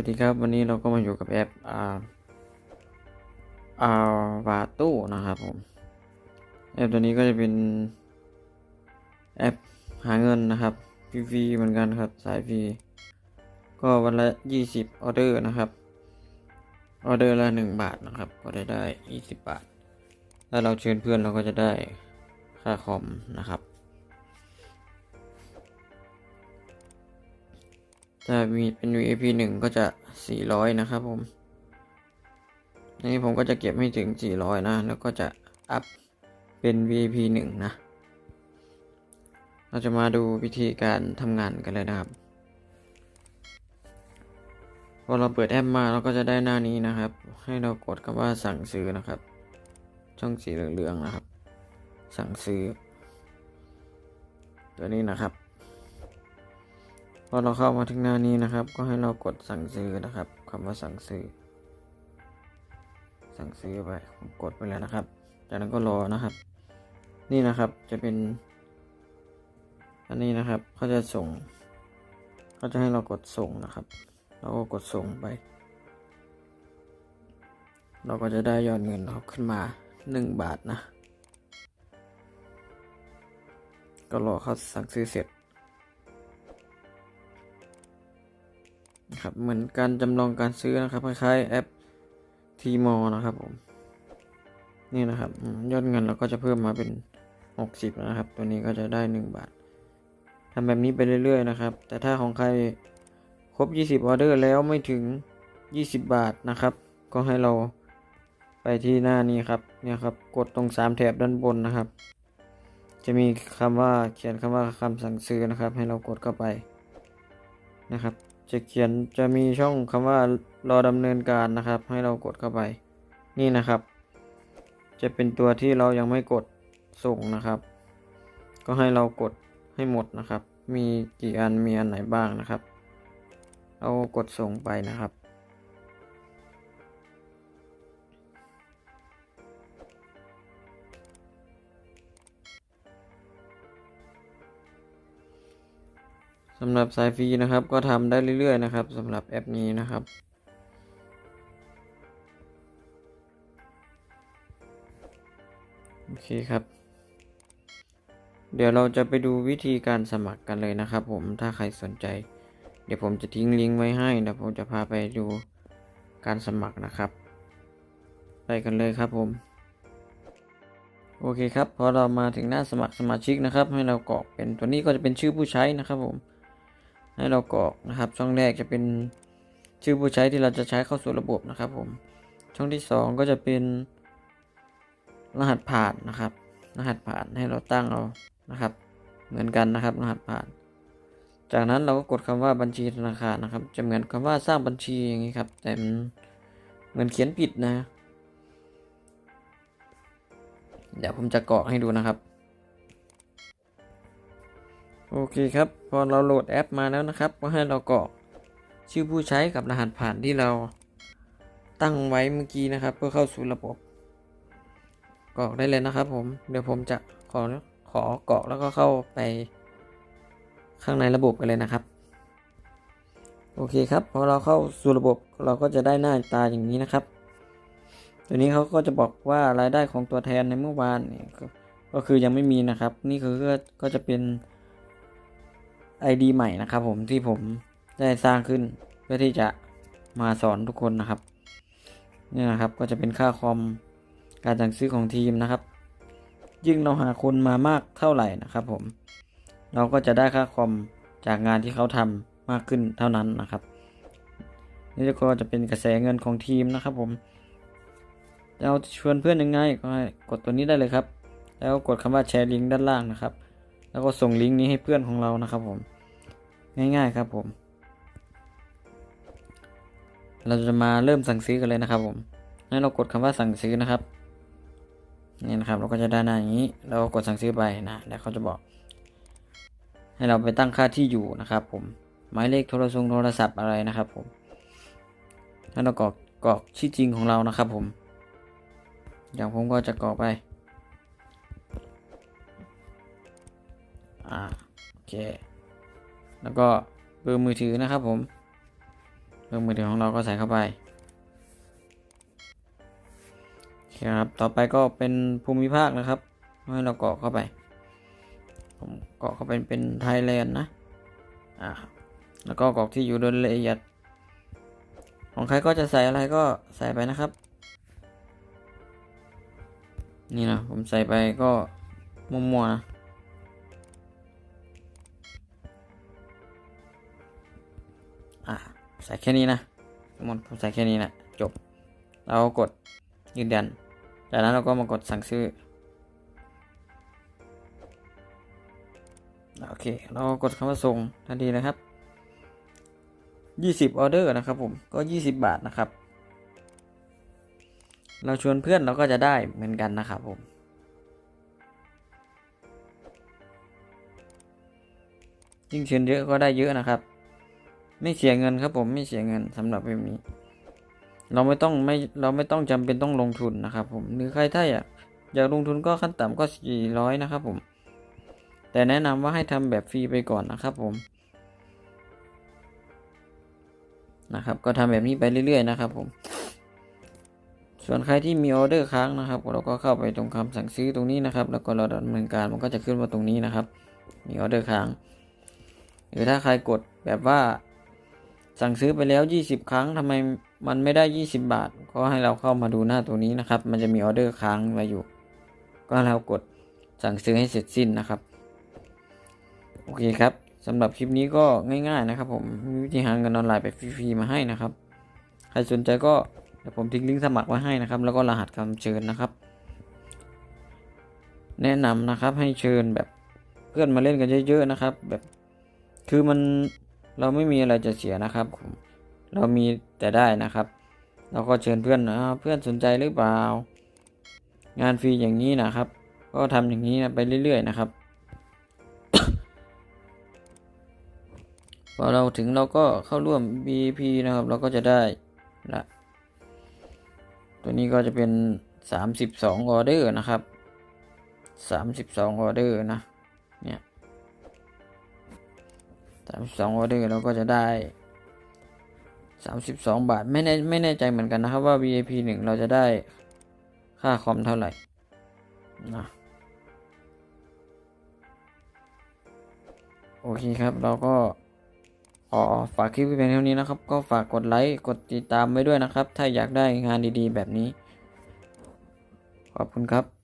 วัสดีครับ วันนี้เราก็มาอยู่กับแอปอ่าอาวาตู้นะครับผม แอปตัวนี้ก็จะเป็นแอปหาเงินนะครับฟรีเหมือนกันครับสายฟรีก็วันละ 20 ออเดอร์นะครับ ออเดอร์ละ 1 บาทนะครับ ก็ได้ได้ 20 บาท ถ้าเราเชิญเพื่อนเราก็จะได้ค่าคอมนะครับ ถ้ามีเป็น VIP หนึ่งก็จะ 400 นะครับผมอันนี้ผมก็จะเก็บให้ถึง 400 นะ แล้วก็จะอัพเป็น VIP หนึ่งนะ เราจะมาดูวิธีการทำงานกันเลยนะครับพอเราเปิดแอปมาเราก็จะได้หน้านี้นะครับ ให้เรากดคำว่าสั่งซื้อนะครับ ช่องสีเหลืองๆนะครับ สั่งซื้อ ตัวนี้นะครับ พอเราเข้ามาถึงหน้านี้นะครับ ก็ให้เรากดสั่งซื้อนะครับคำว่าสั่งซื้อ สั่งซื้อไปผมกดไปแล้วนะครับ จากนั้นก็รอนะครับ นี่นะครับจะเป็น อันนี้นะครับเขาจะส่งเขาจะให้เรากดส่งนะครับ เราก็กดส่งไป เราก็จะได้ยอดเงินเราขึ้นมาหนึ่งบาทนะ ก็รอเขาสั่งซื้อเสร็จ นะครับเหมือนการจำลองการซื้อนะครับคล้ายๆแอปทีมอนะครับผมนี่นะครับยอดเงินเราก็จะเพิ่มมาเป็น 60 นะครับ ตัวนี้ก็จะได้ 1 บาททำแบบนี้ไปเรื่อยๆนะครับ แต่ถ้าของใครครบ 20ออเดอร์แล้วไม่ถึง 20 บาทนะครับ ก็ให้เราไปที่หน้านี้ครับเนี่ยครับกดตรง 3 แถบด้านบนนะครับ จะมีคำว่าเขียนคำว่าคำสั่งซื้อนะครับ ให้เรากดเข้าไปนะครับ จะเขียนจะมีช่องคำว่ารอดำเนินการนะครับ ให้เรากดเข้าไป นี่นะครับ จะเป็นตัวที่เรายังไม่กดส่งนะครับ ก็ให้เรากดให้หมดนะครับ มีกี่อันมีอันไหนบ้างนะครับเรากดส่งไปนะครับ สำหรับสายฟรีนะครับ ก็ทำได้เรื่อย ๆ นะครับสำหรับแอปนี้นะครับโอเคครับ เดี๋ยวเราจะไปดูวิธีการสมัครกันเลยนะครับ ผมถ้าใครสนใจ เดี๋ยวผมจะทิ้งลิงก์ไว้ให้เดี๋ยวผมจะพาไปดูการสมัครนะครับ ไปกันเลยครับผม โอเคครับพอเรามาถึงหน้าสมัครสมาชิกนะครับ ให้เรากรอกเป็นตัวนี้ก็จะเป็นชื่อผู้ใช้นะครับผม ให้เรากรอกนะครับ ช่องแรกจะเป็นชื่อผู้ใช้ที่เราจะใช้เข้าสู่ระบบนะครับผม ช่องที่สองก็จะเป็นรหัสผ่านนะครับ รหัสผ่านให้เราตั้งเอานะครับ เหมือนกันนะครับ รหัสผ่าน จากนั้นเราก็กดคำว่าบัญชีธนาคารนะครับ จะเหมือนคำว่าสร้างบัญชีอย่างนี้ครับ แต่มันเหมือนเขียนผิดนะ เดี๋ยวผมจะกรอกให้ดูนะครับ โอเคครับ พอเราโหลดแอปมาแล้วนะครับ ก็ให้เรากรอกชื่อผู้ใช้กับรหัสผ่านที่เราตั้งไว้เมื่อกี้นะครับ เพื่อเข้าสู่ระบบกรอกได้เลยนะครับ ผม เดี๋ยวผมจะขอขอกรอกแล้วก็เข้าไปข้างในระบบกันเลยนะครับ โอเคครับ พอเราเข้าสู่ระบบเราก็จะได้หน้าตาอย่างนี้นะครับ ตัวนี้เขาก็จะบอกว่ารายได้ของตัวแทนในเมื่อวานก็คือยังไม่มีนะครับ นี่คือก็จะเป็น ID ใหม่นะครับผมที่ผมได้สร้างขึ้นเพื่อที่จะมาสอนทุกคนนะครับนี่นะครับก็จะเป็นค่าคอมการสั่งซื้อของทีมนะครับ ยิ่งเราหาคนมามากเท่าไหร่นะครับ ผม เราก็จะได้ค่าคอมจากงานที่เขาทำมากขึ้นเท่านั้นนะครับ นี่ก็จะเป็นกระแสเงินของทีมนะครับ ผมเราชวนเพื่อนยังไงก็กดตัวนี้ได้เลยครับ แล้วกดคำว่าแชร์ลิงก์ด้านล่างนะครับ แล้วก็ส่งลิงก์นี้ให้เพื่อนของเรานะครับผม ง่ายๆครับผม เราจะมาเริ่มสั่งซื้อกันเลยนะครับผมให้เรากดคำว่าสั่งซื้อนะครับนี่นะครับเราก็จะได้หน้าอย่างนี้ เรากดสั่งซื้อไปนะแล้วเขาจะบอก ให้เราไปตั้งค่าที่อยู่นะครับ ผมหมายเลขโทรศัพท์โทรศัพท์อะไรนะครับ ผมให้เรากรอกกรอกชื่อจริงของเรานะครับ ผม อย่างผมก็จะกรอกไป อ่าโอเค แล้วก็เบอร์มือถือนะครับผม เบอร์มือถือของเราก็ใส่เข้าไปครับ ต่อไปก็เป็นภูมิภาคนะครับ ให้เราเกรอกเข้าไป ผมเกรอกเข้าไปเป็นไทยแลนด์นะ อ่า แล้วก็กรอกที่อยู่โดยละเอียด ของใครก็จะใส่อะไรก็ใส่ไปนะครับ นี่นะผมใส่ไปก็มั่วๆนะ ใส่แค่นี้นะทั้งหมดผมใส่แค่นี้นะจบ เรากดยืนยัน จากนั้นเราก็มากดสั่งซื้อ โอเค เรากดคำว่าส่งทันทีนะครับยี่สิบออเดอร์นะครับผม ก็ยี่สิบบาทนะครับ เราชวนเพื่อนเราก็จะได้เหมือนกันนะครับผมยิ่งเชิญเยอะก็ได้เยอะนะครับ ไม่เสียเงินครับผมไม่เสียเงินสำหรับเว็บนี้ เราไม่ต้องไม่เราไม่ต้องจำเป็นต้องลงทุนนะครับผมหรือใครถ้าอยากอยากลงทุนก็ขั้นต่ำก็สี่ร้อยนะครับผม แต่แนะนำว่าให้ทำแบบฟรีไปก่อนนะครับผม นะครับ ก็ทำแบบนี้ไปเรื่อยๆนะครับผม ส่วนใครที่มีออเดอร์ค้างนะครับ เราก็เข้าไปตรงคำสั่งซื้อตรงนี้นะครับ แล้วก็เราดำเนินการมันก็จะขึ้นมาตรงนี้นะครับ มีออเดอร์ค้าง หรือถ้าใครกดแบบว่า สั่งซื้อไปแล้ว 20 ครั้งทำไมมันไม่ได้ 20 บาท ก็ให้เราเข้ามาดูหน้าตัวนี้นะครับ มันจะมีออเดอร์ค้างไว้อยู่ ก็เรากดสั่งซื้อให้เสร็จสิ้นนะครับ โอเคครับสำหรับคลิปนี้ก็ง่าย ๆ นะครับ ผมมีวิธีหาเงินออนไลน์แบบฟรีๆมาให้นะครับ ใครสนใจก็เดี๋ยวผมทิ้งลิงก์สมัครไว้ให้นะครับ แล้วก็รหัสคำเชิญนะครับ แนะนำนะครับให้เชิญแบบเพื่อนมาเล่นกันเยอะๆนะครับ แบบคือมัน เราไม่มีอะไรจะเสียนะครับผมเรามีแต่ได้นะครับ เราก็เชิญเพื่อนนะเพื่อนสนใจหรือเปล่า งานฟรีอย่างนี้นะครับ ก็ทำอย่างนี้นะไปเรื่อยๆนะครับพอเราถึงเราก็เข้าร่วม BP นะครับ เราก็จะได้ละตัวนี้ก็จะเป็น 32 ออเดอร์นะครับ 32 ออเดอร์นะเนี่ย 32ออเดอร์เราก็จะได้32บาทไม่แน่ไม่แน่ใจเหมือนกันนะครับว่า VIP 1เราจะได้ค่าคอมเท่าไหร่นะโอเคครับเราก็ขอฝากคลิปไว้เพียงเท่านี้นะครับ ก็ฝากกดไลค์กดติดตามไว้ด้วยนะครับ ถ้าอยากได้งานดีๆ แบบนี้ ขอบคุณครับ